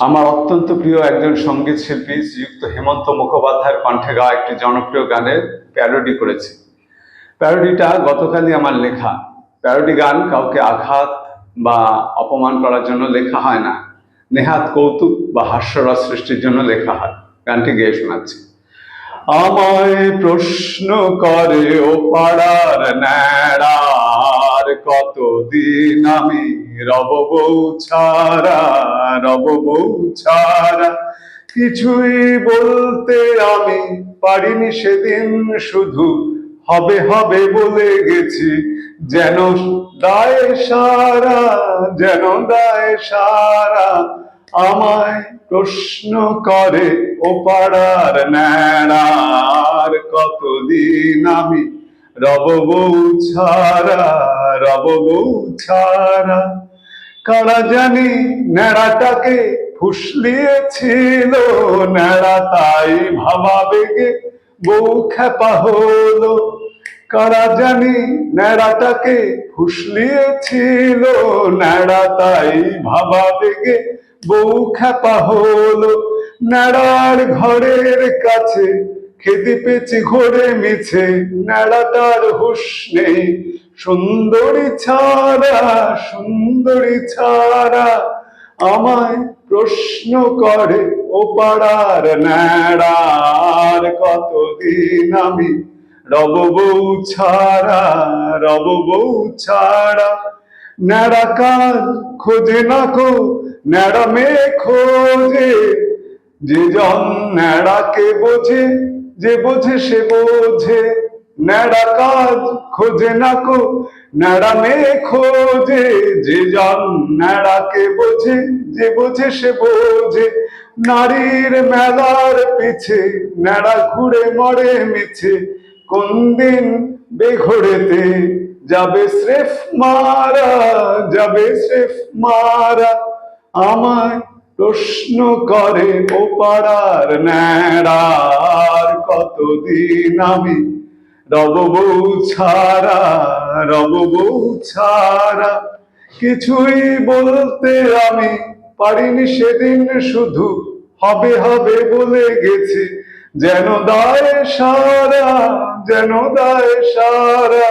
আমার অত্যন্ত প্রিয় একজন সংগীত শিল্পী শ্রীযুক্ত হেমন্ত মুখোপাধ্যায়ের কণ্ঠে গাওয়া একটি জনপ্রিয় গানের প্যারোডি করেছি। প্যারোডিটা গতকালই আমার লেখা। প্যারোডি গান কাউকে আঘাত বা অপমান করার জন্য লেখা হয় না। নেহাত কৌতুক বা হাস্যরস সৃষ্টির জন্য লেখা হয়। গানটি গেয়ে শোনাচ্ছি। আমায় প্রশ্ন করে, ও পাড়ার ন্যাড়ার কতদিন আমি রব বউ ছাড়া রব বউ ছাড়া কিছুই বলতে আমি পারিনি সেদিন, শুধু হবে হবে বলে গেছি, যেন দায় সারা, যেন দায় সারা, আমায় প্রশ্ন করে ও পাড়ার ন্যাড়ার কতদিন আমি রব বউ ছাড়া রব বউ ছাড়া কারা জানি ন্যাড়াটাকে ফুসলিয়েছিল ন্যাড়া তাই ভাবা বেগে বউ খেপা হলো। কারা জানি ন্যাড়াটাকে ফুসলিয়েছিল ন্যাড়া তাই ভাবা বেগে বউ খেপা হলো। ন্যাড়ার ঘরের কাছে খেতে পেয়েছি ঘোরে মিছে ন্যাড়াটার হুশ নেই। সুন্দরী ছাড়া সুন্দরী ছাড়া আমায় প্রশ্ন করে, ও পাড়ার ন্যাড়ার কতদিন আমি রব বউ ছাড়া, রব বউ ছাড়া? ন্যাড়া কাল খোঁজে না কো ন্যাড়া মেয়ে খোঁজে। যে জন ন্যাড়াকে বোঝে যে বোঝে সে বোঝে। ন্যাড়া কাজ খোঁজে না কো, ন্যাড়া মেয়ে খোঁজে। যে জন ন্যাড়াকে বোঝে, যে বোঝে সে বোঝে। নারীর মেলার পিছে ন্যাড়া ঘুরে মরে মিছে। কোন দিন বেঘড়েতে যাবে স্রেফ মারা, যাবে স্রেফ মারা। আমায় প্রশ্ন করে ও পাড়ার ন্যাড়ার, কতদিন আমি রব বউ ছাড়া, রব বউ ছাড়া কিছুই বলতে আমি পারিনি সেদিন শুধু হবে হবে বলে গেছি। যেন দায় সারা, যেন দায় সারা